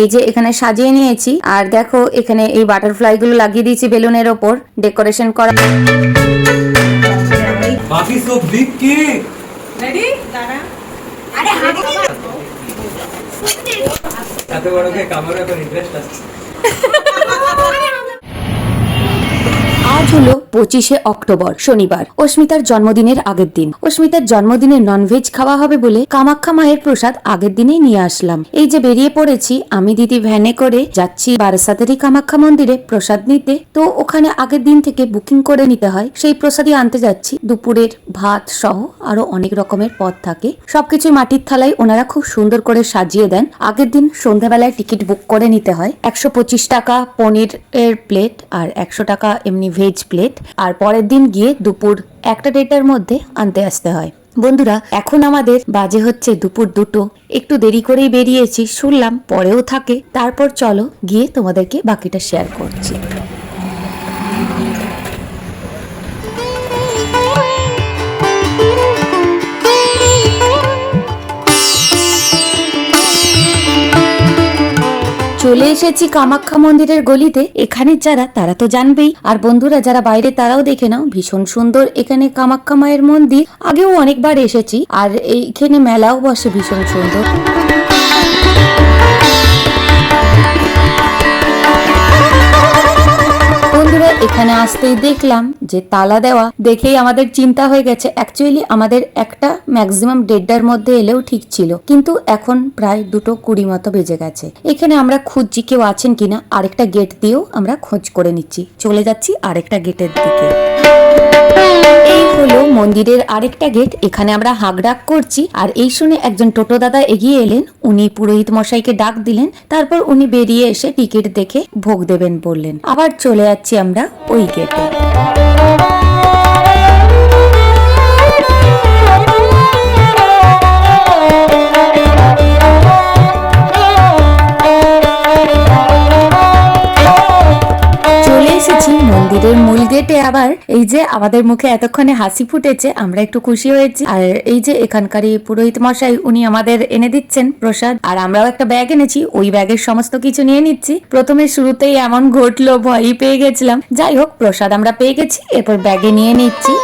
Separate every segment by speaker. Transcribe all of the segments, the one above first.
Speaker 1: এই যে এখানে সাজিয়ে নিয়েছি। আর দেখো এখানে এই বাটারফ্লাই গুলো লাগিয়ে দিয়েছি বেলুনের ওপর। ডেকোরেশন করা
Speaker 2: বাকি সব বিগ কেক
Speaker 3: রেডি দাঁড়া।
Speaker 2: এত বড় কেক আমার এখন ইন্টারেস্ট আসছে
Speaker 1: আজ হলো পঁচিশে অক্টোবর, শনিবার। অস্মিতার জন্মদিনের আগের দিন। অস্মিতার জন্মদিনে ননভেজ খাওয়া হবে বলে কামাখ্যা মায়ের প্রসাদ আগের দিনেই নিয়ে আসলাম। এই যে বেরিয়ে পড়েছি, আমি দিদি ভ্যানে করে যাচ্ছি বারাসাতেরই কামাখ্যা মন্দিরে প্রসাদ নিতে। তো ওখানে আগের দিন থেকে বুকিং করে নিতে হয়। সেই প্রসাদই আনতে যাচ্ছি। দুপুরের ভাত সহ আরও অনেক রকমের পদ থাকে। সবকিছু মাটির থালায় ওনারা খুব সুন্দর করে সাজিয়ে দেন। আগের দিন সন্ধ্যাবেলায় টিকিট বুক করে নিতে হয়। একশো পঁচিশ টাকা পনির এর প্লেট আর একশো টাকা এমনি ভেজ প্লেট আর পরের দিন গিয়ে দুপুর একটা দেড়টার মধ্যে আনতে আসতে হয়। বন্ধুরা, এখন আমাদের বাজে হচ্ছে দুপুর দুটো। একটু দেরি করেই বেরিয়েছি, শুনলাম পরেও থাকে। তারপর চলো গিয়ে তোমাদেরকে বাকিটা শেয়ার করছি। চলে এসেছি কামাখ্যা মন্দিরের গলিতে। এখানে যারা, তারা তো জানবেই। আর বন্ধুরা, যারা বাইরে, তারাও দেখে নাও। ভীষণ সুন্দর এখানে কামাখ্যা মায়ের মন্দির। আগেও অনেকবার এসেছি। আর এইখানে মেলাও বসে ভীষণ সুন্দর। এখানে আসতেই দেখলাম যে তালা দেওয়া দেখেই আমাদের চিন্তা হয়ে গেছে। অ্যাকচুয়ালি আমাদের একটা ম্যাক্সিমাম দেড়টার মধ্যে এলেও ঠিক ছিল। কিন্তু এখন প্রায় দুটো কুড়ি মতো বেজে গেছে। এখানে আমরা খুঁজছি কেউ আছেন কিনা। আরেকটা গেট দিয়েও আমরা খোঁজ করে নিচ্ছি। চলে যাচ্ছি আরেকটা গেটের দিকে। মন্দিরের আরেকটা গেট। এখানে আমরা হাগড়াক ডাক করছি। আর এই শুনে একজন টোটো দাদা এগিয়ে এলেন। উনি পুরোহিত মশাইকে ডাক দিলেন। তারপর উনি বেরিয়ে এসে টিকিট দেখে ভোগ দেবেন বললেন। আবার চলে যাচ্ছি আমরা ওই গেটে। মন্দিরের মূল গেটে আবার এই যে আমাদের মুখে এতক্ষণে হাসি ফুটেছে, আমরা একটু খুশি হয়েছি। আর এই যে এখানকারই পুরোহিত মশাই, উনি আমাদের এনে দিচ্ছেন প্রসাদ। আর আমরাও একটা ব্যাগ এনেছি, ওই ব্যাগের সমস্ত কিছু নিয়ে নিচ্ছি। প্রথমে শুরুতেই এমন ঘটলো, ভয়ই পেয়ে গেছিলাম। যাই হোক, প্রসাদ আমরা পেয়ে গেছি, এরপর ব্যাগে নিয়ে নিচ্ছি।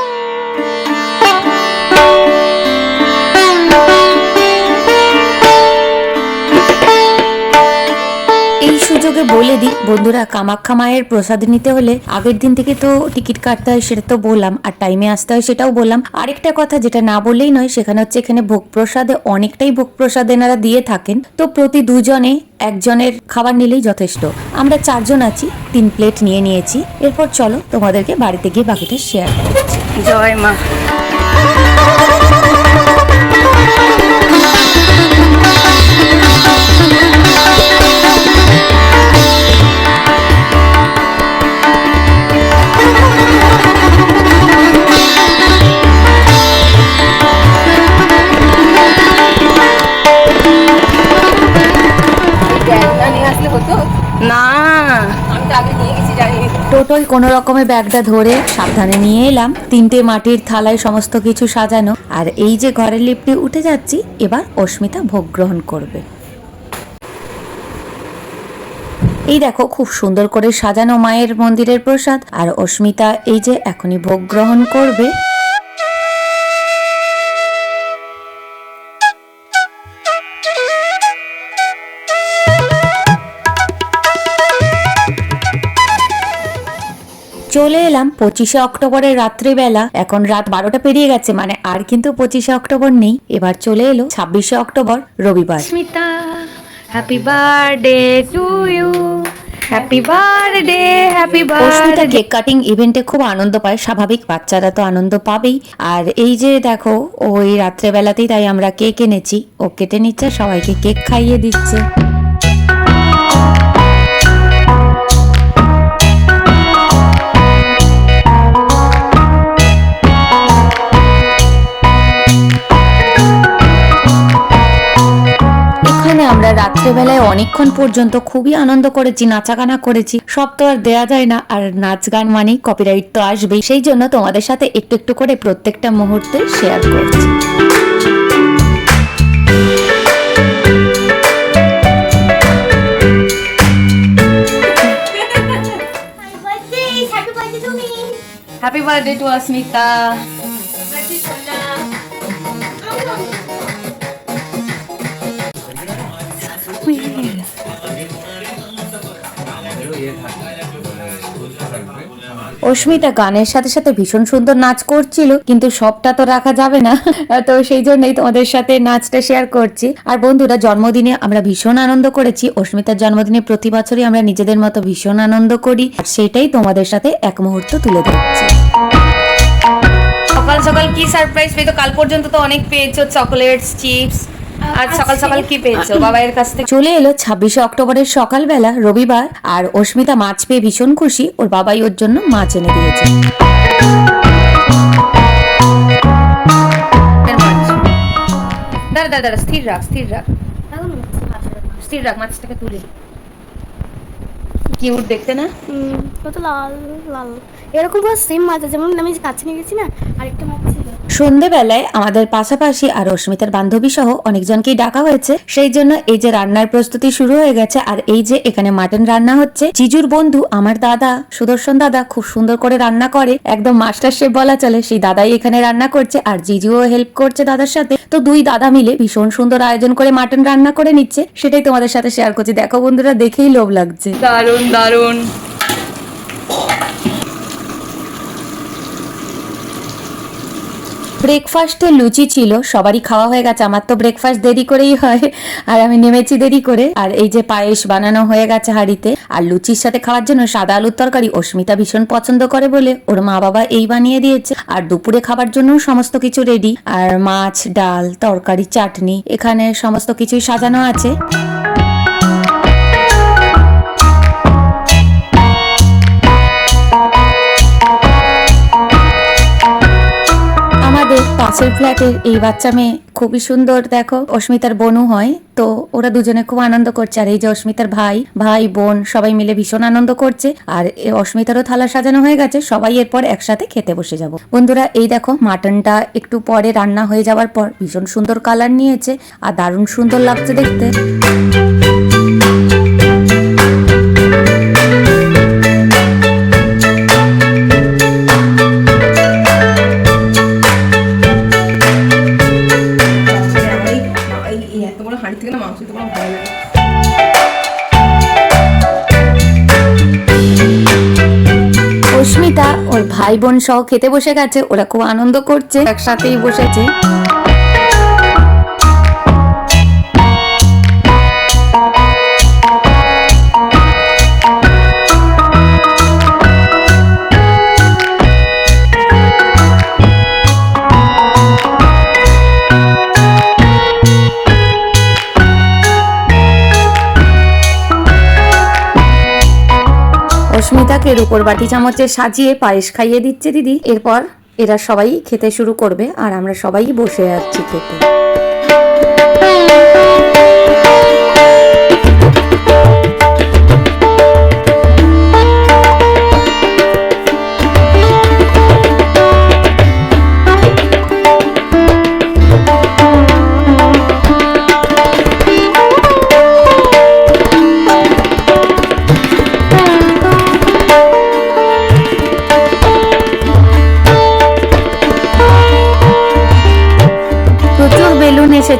Speaker 1: এই বলে দিই, বন্ধুরা, কামাখ্যা মায়ের প্রসাদ নিতে হলে আগের দিন থেকে তো টিকিট কাটতে হয়, সেটা তো বললাম, আর টাইমে আসতে হয় সেটাও বললাম। আরেকটা কথা যেটা না বললেই নয়, সেখানে হচ্ছে এখানে ভোগ প্রসাদে অনেকটাই ভোগ প্রসাদ এনারা দিয়ে থাকেন। তো প্রতি দুজনে একজনের খাবার নিলেই যথেষ্ট। আমরা চারজন আছি, তিন প্লেট নিয়ে নিয়েছি। এরপর চলো তোমাদেরকে বাড়িতে গিয়ে বাকিটা শেয়ার করছি
Speaker 3: জয় মা। না।
Speaker 1: টোটোয় কোনো ব্যাগটা ধরে সাবধানে নিয়ে এলাম। তিনটে মাটির থালায় সমস্ত কিছু সাজানো। আর এই যে ঘরের লিফটে উঠে যাচ্ছি, এবার অস্মিতা ভোগ গ্রহণ করবে। এই দেখো, খুব সুন্দর করে সাজানো মায়ের মন্দিরের প্রসাদ। আর অস্মিতা এই যে এখনই ভোগ গ্রহণ করবে। চলে এলাম পঁচিশে অক্টোবরের রাত্রিবেলা। এখন রাত বারোটা পেরিয়ে গেছে মানে আর কিন্তু পঁচিশে অক্টোবর নেই। এবার চলে এলো ছাব্বিশে অক্টোবর রবিবার।
Speaker 3: Smita happy birthday to you happy birthday happy birthday
Speaker 1: cake cutting ইভেন্টে খুব আনন্দ পায়। স্বাভাবিক বাচ্চারা তো আনন্দ পাবেই। আর এই যে দেখো ওই রাত্রেবেলাতেই তাই আমরা কেক এনেছি। ও কেটে নিচ্ছে সবাইকে কেক খাইয়ে দিচ্ছে। রাত্রেবেলায় অনেকক্ষণ পর্যন্ত খুবই আনন্দ করেছি নাচাগানা করেছি। সব তো আর দেয়া যায় না আর নাচ গান মানেই কপিরাইট তো আসবেই। সেই জন্য তোমাদের সাথে একটু একটু করে প্রত্যেকটা মুহূর্তে শেয়ার করছি।
Speaker 3: Happy birthday to Asmita!
Speaker 1: অস্মিতা গানের সাথে সাথে ভীষণ সুন্দর নাচ করছিল, কিন্তু সবটা তো রাখা যাবে না। তো সেই জন্যই তোমাদের সাথে নাচটা শেয়ার করছি। আর বন্ধুরা, জন্মদিনে আমরা ভীষণ আনন্দ করেছি। অস্মিতার জন্মদিনে প্রতি বছরই আমরা নিজেদের মতো ভীষণ আনন্দ করি। আর সেটাই তোমাদের সাথে এক মুহূর্ত তুলে ধরছি।
Speaker 3: সকাল সকাল কি সারপ্রাইজ পেয়েছ? কাল পর্যন্ত তো অনেক পেয়েছ। চকলেটস চিপস আজ সকাল সকাল কি পেয়েছ? বাবাইয়ের কাছ থেকে
Speaker 1: চলে এলো ছাব্বিশে অক্টোবরের সকালবেলা রবিবার আর অস্মিতা মাছ পেয়ে ভীষণ খুশি। ওর বাবাই ওর জন্য মাছ এনে দিয়েছে।
Speaker 3: দাঁড়া দাঁড়া দাঁড়া স্থির রাখ স্থির রাখ। স্থির রাখ মাছটাকে তুলে কিউট দেখতে না?
Speaker 4: হুম, কত লাল লাল। এরকম পুরো সেম মাছ আছে যেমন আমি কাছে নিয়ে গেছি না আরেকটা মাছ ছিল।
Speaker 1: সন্ধেবেলায় আমাদের পাশাপাশি আর অস্মিতার বান্ধবী সহ অনেকজনকেই ডাকা হয়েছে। সেই জন্য এই যে রান্নার প্রস্তুতি শুরু হয়ে গেছে, আর এই যে এখানে মাটন রান্না হচ্ছে, জিজুর বন্ধু আমার দাদা সুদর্শন দাদা খুব সুন্দর করে রান্না করে, একদম মাস্টার শেফ বলা চলে, সেই দাদাই এখানে রান্না করছে, আর জিজুও হেল্প করছে দাদার সাথে। তো দুই দাদা মিলে ভীষণ সুন্দর আয়োজন করে মাটন রান্না করে নিচ্ছে। সেটাই তোমাদের সাথে শেয়ার করছি। দেখো বন্ধুরা, দেখেই লোভ লাগছে।
Speaker 3: দারুণ দারুণ
Speaker 1: ব্রেকফাস্টে লুচি ছিল, সবারই খাওয়া হয়ে গেছে। আমার তো ব্রেকফাস্ট দেরি করেই হয়, আর আমি নেমেছি দেরি করে। আর এই যে পায়েস বানানো হয়ে গেছে হাঁড়িতে, আর লুচির সাথে খাওয়ার জন্য সাদা আলুর তরকারি অস্মিতা ভীষণ পছন্দ করে বলে ওর মা বাবা এই বানিয়ে দিয়েছে। আর দুপুরে খাবার জন্য সমস্ত কিছু রেডি আর মাছ, ডাল, তরকারি, চাটনি, এখানে সমস্ত কিছুই সাজানো আছে। পাশের ফ্ল্যাটের এই বাচ্চা মেয়ে খুবই সুন্দর, দেখো। অস্মিতার বোনও হয়, তো ওরা দুজনে খুব আনন্দ করছে। আর এই যে অস্মিতার ভাই ভাই, বোন, সবাই মিলে ভীষণ আনন্দ করছে। আর অস্মিতারও থালা সাজানো হয়ে গেছে, সবাই এরপর একসাথে খেতে বসে যাব। বন্ধুরা, এই দেখো, মাটনটা একটু পরে রান্না হয়ে যাওয়ার পর ভীষণ সুন্দর কালার নিয়েছে, আর দারুণ সুন্দর লাগছে দেখতে। বোন সহ খেতে বসে গেছে ওরা খুব আনন্দ করছে একসাথেই বসেছে। অস্মিতাকে রুপোর বাটি চামচে সাজিয়ে পায়েস খাইয়ে দিচ্ছে দিদি। এরপর এরা সবাই খেতে শুরু করবে আর আমরা সবাই বসে আছি খেতে।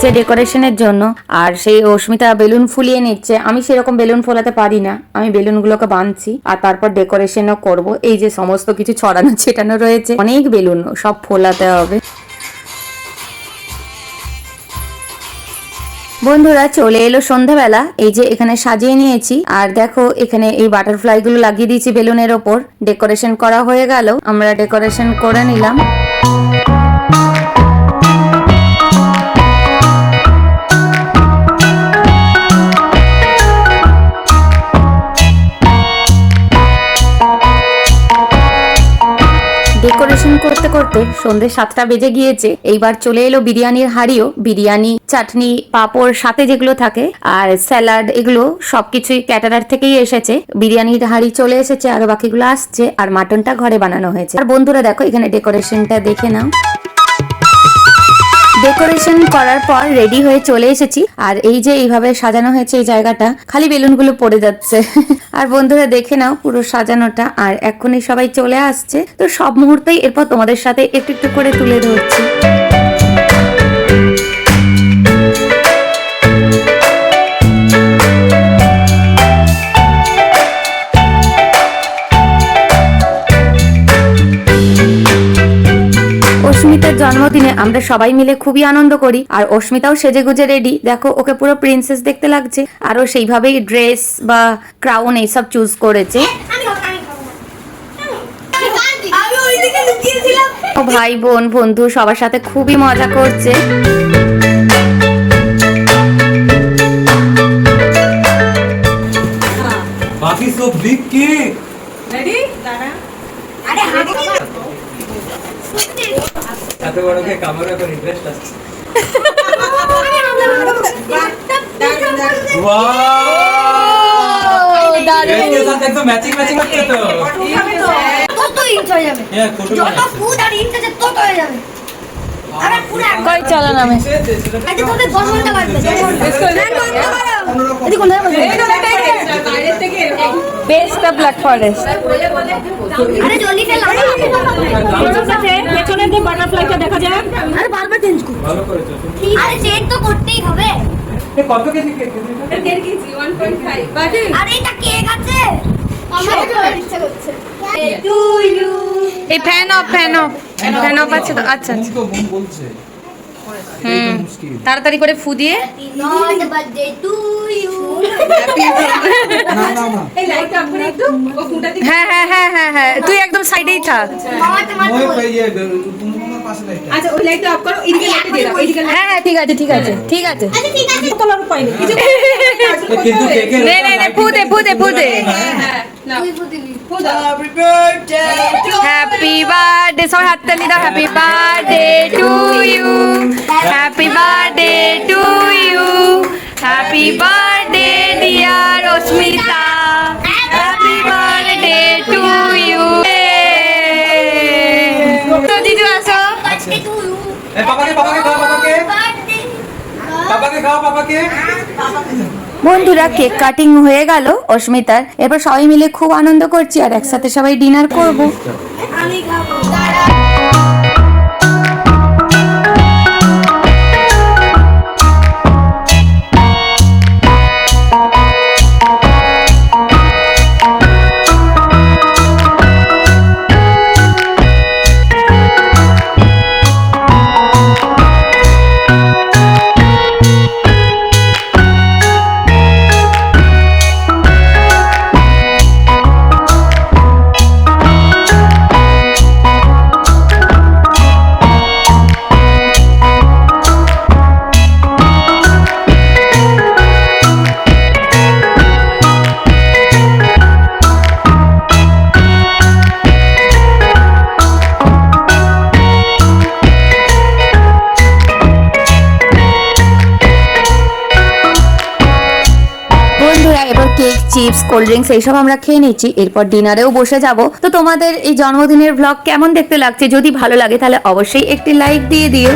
Speaker 1: এসেছে ডেকোরেশনের জন্য। আর সেই অস্মিতা বেলুন ফুলিয়ে নিচ্ছে। আমি সেরকম বেলুন ফোলাতে পারি না। আমি বেলুনগুলোকে বাঁধছি আর তারপর ডেকোরেশনও করব। এই যে সমস্ত কিছু ছড়ানো, ছেটানো রয়েছে। অনেক বেলুন সব ফোলাতে হবে। বন্ধুরা, চলে এলো সন্ধ্যাবেলা। এই যে এখানে সাজিয়ে নিয়েছি। আর দেখো, এখানে এই বাটারফ্লাই গুলো লাগিয়ে দিয়েছি বেলুনের ওপর। ডেকোরেশন করা হয়ে গেল। আমরা ডেকোরেশন করে নিলাম। ডেকোরেশন করতে করতে সন্ধে সাতটা বেজে গিয়েছে। এইবার চলে এলো বিরিয়ানির হাড়িও। বিরিয়ানি, চাটনি, পাপড় সাথে যেগুলো থাকে আর স্যালাড এগুলো সবকিছুই ক্যাটারার থেকেই এসেছে। বিরিয়ানির হাড়ি চলে এসেছে, আর বাকিগুলো আসছে আর মাটনটা ঘরে বানানো হয়েছে। আর বন্ধুরা দেখো, এখানে ডেকোরেশনটা দেখে নাও। ডেকোরেশন করার পর রেডি হয়ে চলে এসেছি। আর এই যে এইভাবে সাজানো হয়েছে এই জায়গাটা, খালি বেলুনগুলো পড়ে যাচ্ছে। আর বন্ধুরা দেখে নাও পুরো সাজানোটা। আর এখনই সবাই চলে আসছে। তো সব মুহূর্তেই এরপর তোমাদের সাথে একটু একটু করে তুলে ধরছি। জন্মদিনে আমরা সবাই মিলে খুবই আনন্দ করি। আর অস্মিতাও সেজে গুজে রেডি দেখো ওকে পুরো প্রিন্সেস দেখতে লাগছে। আর ও সেইভাবেই ড্রেস বা ক্রাউন এইসব চুজ করেছে।
Speaker 4: লুকিয়েছিলাম।
Speaker 1: ও ভাই বোন বন্ধু সবার সাথে খুবই মজা করছে।
Speaker 2: Papi so big cake.
Speaker 4: আরে হাতে
Speaker 2: এত বড় কে কামড়ে এখন ইন্টারেস্ট আসছে ম্যাচিং তো।
Speaker 4: হ্যাঁ, যত ফুড আর ইন্টারেস্ট তত হয়ে যাবে।
Speaker 3: কই চলো নামে
Speaker 4: আজকে তোদের দশ ঘণ্টা লাগবে এদিকে কোন
Speaker 3: বেস্ট অফ ব্ল্যাক ফরেস্ট
Speaker 4: আরে জলদি ফেল
Speaker 5: পেছনে যে বাটারফ্লাইটা দেখা যায়
Speaker 4: আরে বারবার চেঞ্জ কর
Speaker 2: ভালো করেছ
Speaker 4: আরে চেঞ্জ তো করতেই হবে।
Speaker 2: কত কেজি কেক
Speaker 4: আরে এটা কেক আছে। আমার ইচ্ছা করছে। টু ইউ
Speaker 3: এই fan off fan off fan off আছে তো আচ্ছা আচ্ছা। হুম তাড়াতাড়ি করে ফু দিয়ে। হ্যাঁ হ্যাঁ হ্যাঁ হ্যাঁ হ্যাঁ তুই একদম সাইডেই থাক। হ্যাঁ হ্যাঁ ঠিক আছে ঠিক আছে ঠিক আছে।
Speaker 5: হ্যাঁ না
Speaker 4: তুই বুঝবি
Speaker 3: হ্যাপি বার্থডে সবাই হাততালি দাও happy birthday to you happy birthday to you happy birthday dear Asmita happy birthday to you তো দিদি আসো
Speaker 4: বার্থডে টু ইউ
Speaker 2: এ পাপাকে পাপাকে খাও পাপাকে
Speaker 4: বার্থডে
Speaker 2: পাপাকে খাও পাপাকে
Speaker 1: বন্ধুরা, কেক কাটিং হয়ে গেল অস্মিতার। এরপর সবাই মিলে খুব আনন্দ করছি আর একসাথে সবাই ডিনার করব। কোল্ড ড্রিঙ্কস এইসব আমরা খেয়ে নিচ্ছি, এরপর ডিনারেও বসে যাব। তো তোমাদের এই জন্মদিনের ব্লগ কেমন দেখতে লাগছে? যদি ভালো লাগে তাহলে অবশ্যই একটি লাইক দিয়ে দিও।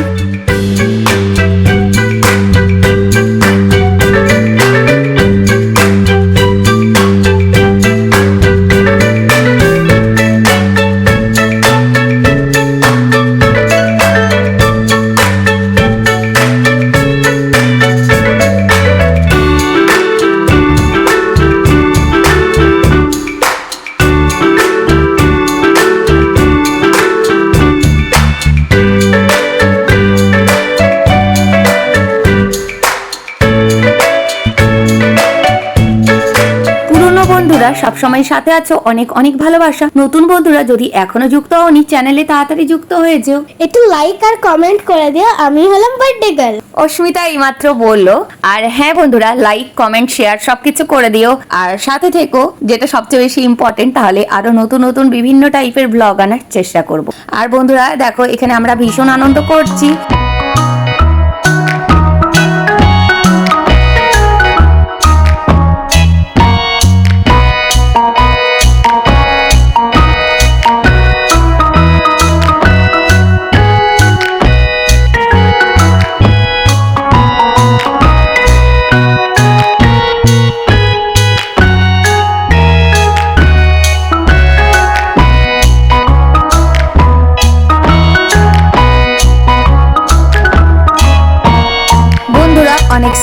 Speaker 1: বন্ধুরা সবসময় সাথে আছো অনেক অনেক ভালোবাসা। নতুন বন্ধুরা যদি এখনও যুক্ত হওনি চ্যানেলে তাড়াতাড়ি যুক্ত হয়ে যেও।
Speaker 4: একটু লাইক আর কমেন্ট করে দিও আমি হলাম বার্থডে গার্ল
Speaker 1: অস্মিতা এইমাত্র বলল আর হ্যাঁ বন্ধুরা লাইক কমেন্ট শেয়ার সবকিছু করে দিও। আর সাথে থেকো যেটা সবচেয়ে বেশি ইম্পর্টেন্ট তাহলে আরও নতুন নতুন বিভিন্ন টাইপের ব্লগ আনার চেষ্টা করব। আর বন্ধুরা দেখো এখানে আমরা ভীষণ আনন্দ করছি।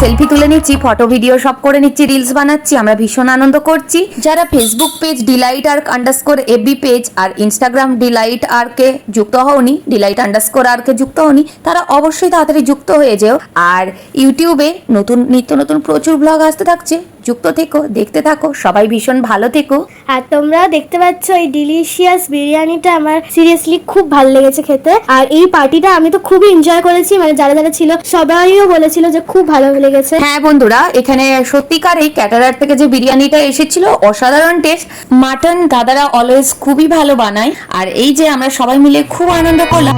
Speaker 1: সেলফি তুলে নিচ্ছি ফটো ভিডিও সব করে নিচ্ছি রিলস বানাচ্ছি, আমরা ভীষণ আনন্দ করছি। যারা Facebook page Delight Arc underscore AB page আর ইনস্টাগ্রাম ডিলাইট আর্কে যুক্ত হওনি ডিলাইট আন্ডারস্কোর আর্কে যুক্ত হওনি, তারা অবশ্যই তাড়াতাড়ি যুক্ত হয়ে যেও। আর ইউটিউবে নতুন নিত্য নতুন প্রচুর ব্লগ আসতে থাকছে। যুক্ত থেকো দেখতে থাকো সবাই ভীষণ ভালো থেকো।
Speaker 4: আর তোমরা দেখতে পাচ্ছ এই ডিলিশিয়াস বিরিয়ানিটা আমার সিরিয়াসলি খুব ভালো লেগেছে খেতে। আর এই পার্টিটা আমি তো খুবই এনজয় করেছি মানে যারা যারা ছিল সবাইও বলেছিল যে খুব ভালো লেগেছে।
Speaker 1: হ্যাঁ বন্ধুরা এখানে সত্যিকার এই ক্যাটারার থেকে যে বিরিয়ানিটা এসেছিল অসাধারণ টেস্ট মাটন দাদারা অলওয়েজ খুবই ভালো বানায়। আর এই যে আমরা সবাই মিলে খুব আনন্দ করলাম।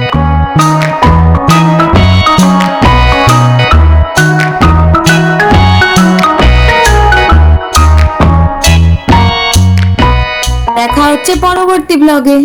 Speaker 1: হচ্ছে পরবর্তী ব্লগে